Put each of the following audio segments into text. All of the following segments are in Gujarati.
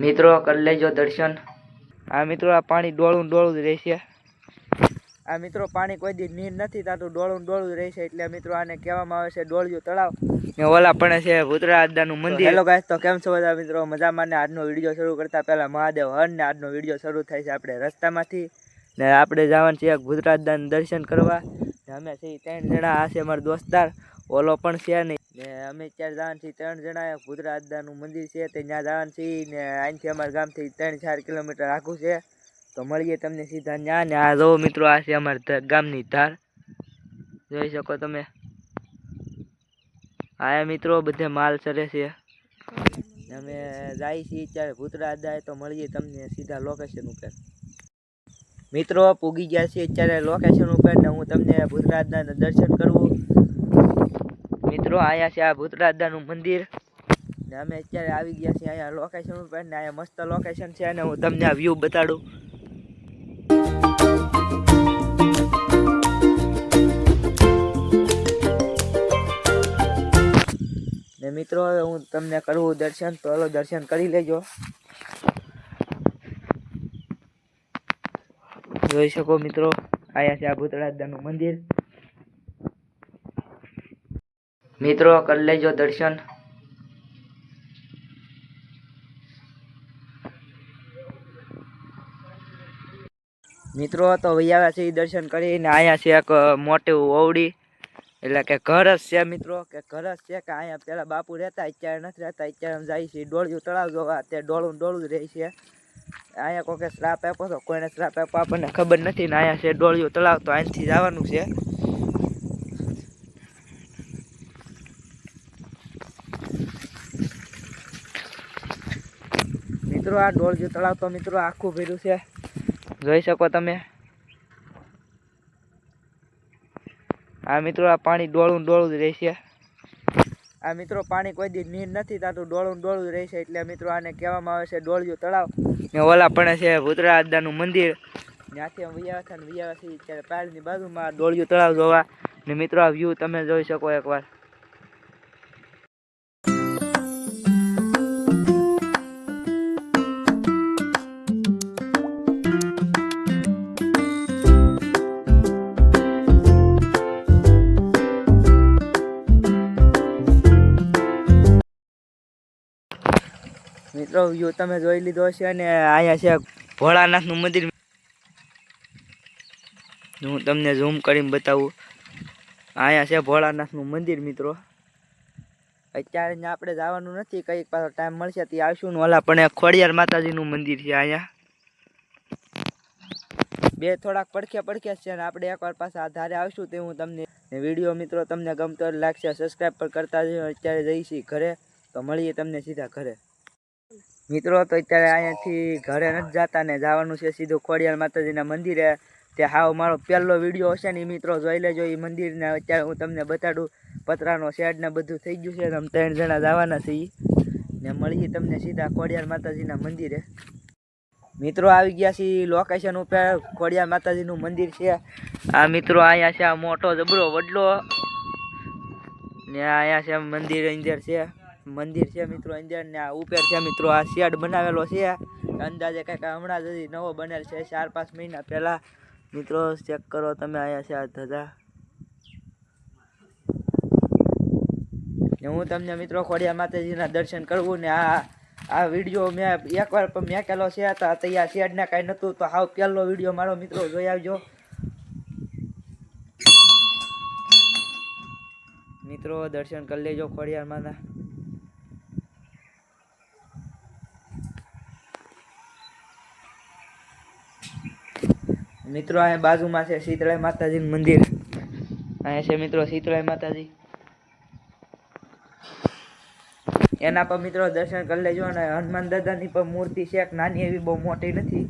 મિત્રો કરી લેજો દર્શન. આ મિત્રો આ પાણી ડોળું ડોળું જ રહેશે. આ મિત્રો પાણી કોઈ દી નીર નથી થતું ડોળું ડોળું જ રહેશે. એટલે મિત્રો આને કહેવામાં આવે છે ડોળિયું તળાવ. ને ઓલા પણ છે ભૂતરા દાદાનું મંદિર. હેલો ગાઈસ તો કેમ છો બધા મિત્રો? મજામાં ને? આજનો વીડિયો શરૂ કરતા પહેલા મહાદેવ હર ને આજનો વીડિયો શરૂ થાય છે આપણે રસ્તામાંથી. ને આપણે જવાનું છે એક દર્શન કરવા. ને અમે છે ત્રણ જણા આ છે અમારા દોસ્તાર. ઓલો પણ છે નહીં. ને અમે ચાર જવાનું છીએ ત્રણ જણા એક ભૂતરા દાદાનું મંદિર છે તે ત્યાં જવાનું છીએ ને અહીંથી અમારા ગામથી ત્રણ ચાર કિલોમીટર આખું છે. તો મળીએ તમને સીધા ત્યાં. ને આ જો મિત્રો, આ છે અમારા ધ- ગામની ધાર. જોઈ શકો તમે. આયા મિત્રો, બધે માલ ચરે છે. ને અમે જાય છીએ ત્યારે ભૂતરા દાદા તો મળીએ તમને સીધા લોકેશન ઉપર. મિત્રો, પૂગી ગયા છીએ અત્યારે લોકેશન ઉપર ને હું તમને ભૂતરા દાદાના દર્શન કરવું મિત્રો, આયા છે આ ભૂતરા નું મંદિર. ને અમે અત્યારે આવી ગયા છીએ અહીંયા લોકેશન ઉપર ને અહીંયા મસ્ત લોકેશન છે અને હું તમને આ વ્યૂ બતાડું. ને મિત્રો, હવે હું તમને કરવું દર્શન, તો હલો દર્શન કરી લેજો. જોઈ શકો મિત્રો, આયા છે આ ભૂતળા દાદાનું મંદિર. મિત્રો, કરી લેજો દર્શન. મિત્રો, તો વૈયા છે એ દર્શન કરીને. અહીંયા છે એક મોટી ઓવડી. એટલે કે ઘર જ છે, મિત્રો. કે ઘર જ છે, કે અહીંયા પેલા બાપુ રહેતા, અત્યારે નથી રહેતા. અત્યારે જાય છે ડોળિયું તળાવ જોવા. અત્યારે ડોળું ડોળું જ રહે છે. અહીંયા કોકે શ્રાપ આપ્યો તો કોઈને શ્રાપ આપ્યો, આપણને ખબર નથી ને અહીંયા છે ડોળિયું તળાવ તો અહીંથી જવાનું છે. મિત્રો, આ ડોળિયું તળાવ તો મિત્રો આખું ભર્યું છે. જોઈ શકો તમે? આ મિત્રો, આ પાણી ડોળું ડોળું જ રહેશે આ મિત્રો, પાણી કોઈ દી નીર નથી થતું, ડોળું ડોળું જ રહેશે એટલે મિત્રો, આને કહેવામાં આવે છે ડોળિયું તળાવ ને ઓલા પણ છે ભૂતરાદાનું મંદિર. ત્યાંથી અમે વિયા હતા ને વિયા ત્યારે પાળની બાજુમાં ડોળિયું તળાવ જોવા. ને મિત્રો, આ વ્યૂ તમે જોઈ શકો એકવાર. મિત્રો તમે જોઈ લીધો છે અને અહીંયા છે ભોળાનાથનું મંદિર. હું તમને ઝૂમ કરીને બતાવું. અહીંયા છે ભોળાનાથનું મંદિર, મિત્રો. અત્યારે આપણે જવાનું નથી, કંઈક પાછો ટાઈમ મળશે ત્યાં આવશું ને ઓલા પણ ખોડિયાર માતાજીનું મંદિર છે અહીંયા. બે થોડાક પડખ્યા પડખ્યા છે અને આપણે એકવાર પાછા આધારે આવશું તે હું તમને વીડિયો, મિત્રો, તમને ગમતો લાગશે સબસ્ક્રાઈબ પણ કરતા જઈએ. અત્યારે જઈશી ઘરે, તો મળીએ તમને સીધા ઘરે. મિત્રો, તો અત્યારે અહીંયાથી ઘરે નથી જતા ને જવાનું છે સીધું ખોડિયાર માતાજીના મંદિરે. તે હાવ મારો પહેલો વીડિયો હશે ને મિત્રો, જોઈ લેજો એ મંદિરને. અત્યારે હું તમને બતાડું, પતરાનો શેડ ને બધું થઈ ગયું છે તમે ત્રણ જણા જવાના છે ને મળીએ તમને સીધા ખોડિયાર માતાજીના મંદિરે. મિત્રો, આવી ગયા છે લોકેશન ઉપર. ખોડિયાર માતાજીનું મંદિર છે. આ મિત્રો અહીંયા છે આ મોટો જબરો વડલો. ને અહીંયા છે મંદિર અંદર છે. મંદિર છે મિત્રો અંદર ને આ ઉપર છે મિત્રો, આ શેડ બનાવેલો છે. અંદાજે કંઈક હમણાં જ નવો બનેલ છે, ચાર પાંચ મહિના પહેલા. મિત્રો ચેક કરો તમે અહીંયા છે આ ધજા. હું તમને મિત્રો ખોડિયા માતાજીના દર્શન કરવું ને આ આ વીડિયો મેં એકવાર પણ મેકેલો છે, તો તૈયાર શેડને કાંઈ નહોતું, તો હાવ પહેલો વીડિયો મારો મિત્રો, જોઈ આવજો. મિત્રો, દર્શન કરી લેજો ખોડિયાર માના મિત્રો, અહીંયા બાજુમાં છે શીતળાઈ માતાજીનું મંદિર. અહીંયા છે મિત્રો શીતળાઈ માતાજી. એના પર મિત્રો દર્શન કરી લેજો અને હનુમાન દાદાની પણ મૂર્તિ છે, એક નાની એવી બહુ મોટી નથી.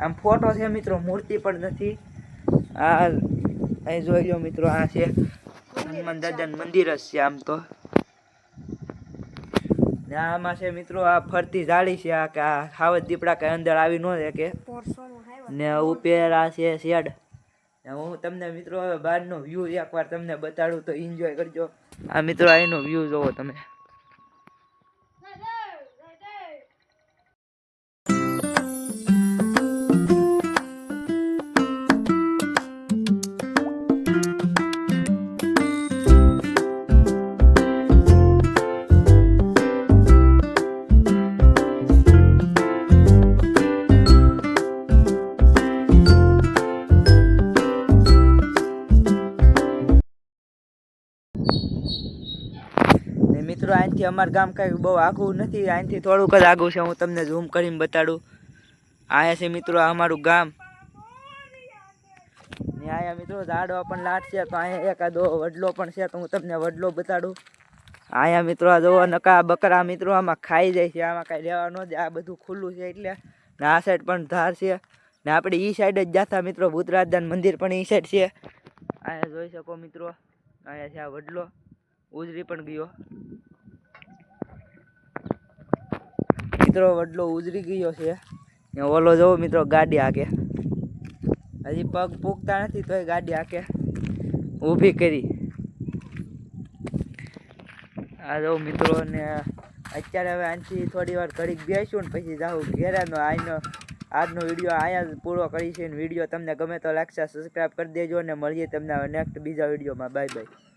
આમ ફોટો છે મિત્રો, મૂર્તિ પણ નથી. આ અહીં જોઈ લો મિત્રો, આ છે હનુમાન દાદાનું મંદિર જ છે આમ તો. આમાં છે મિત્રો, આ ફરતી જાળી છે, આ કે આ હાવજ દીપડા કઈ અંદર આવી ન શકે ને ઉપર આ છે શેડ. હું તમને મિત્રો બહારનો વ્યૂ એકવાર તમને બતાડું તો એન્જોય કરજો. આ મિત્રો અહીંનો વ્યૂ જોવો તમે. અહીંથી અમારું ગામ કાંઈ બહુ આઘું નથી. અહીંથી થોડુંક જ આઘું છે, હું તમને ઝૂમ કરીને બતાડું. અહીંયા છે મિત્રો અમારું ગામ. ને અહીંયા મિત્રો, ઝાડવા પણ લાટ છે, તો અહીંયા એકાદો વડલો પણ છે, તો હું તમને વડલો બતાડું. અહીંયા મિત્રો, આ જોવો નકા બકરા મિત્રો, આમાં ખાઈ જાય છે, આમાં કાંઈ રહેવા ન આ બધું ખુલ્લું છે એટલે. ને આ સાઈડ પણ ધાર છે. ને આપણે એ સાઈડ જ જાતા મિત્રો, ભૂતરાજદાન મંદિર પણ એ સાઈડ છે. અહીંયા જોઈ શકો મિત્રો, અહીંયા છે આ વડલો. ઉજરી પણ ગયો. મિત્રો, વડલો ઉજરી ગયો છે. ઓલો જવો મિત્રો, ગાડી આગે. હજી પગ પૂગતા નથી, તોય ગાડી આકે ઊભી કરી. આ જો મિત્રો ને અત્યારે હવે આનથી થોડી વાર ઘડીક બેસું ને પછી જાઉં ઘેરાનો આજનો આજનો વીડિયો અહીંયા પૂરો કરી છે વીડિયો તમને ગમે તો લાગશે સબસ્ક્રાઈબ કરી દેજો અને મળીએ તમને નેક્સ્ટ બીજા વિડીયોમાં. Bye bye.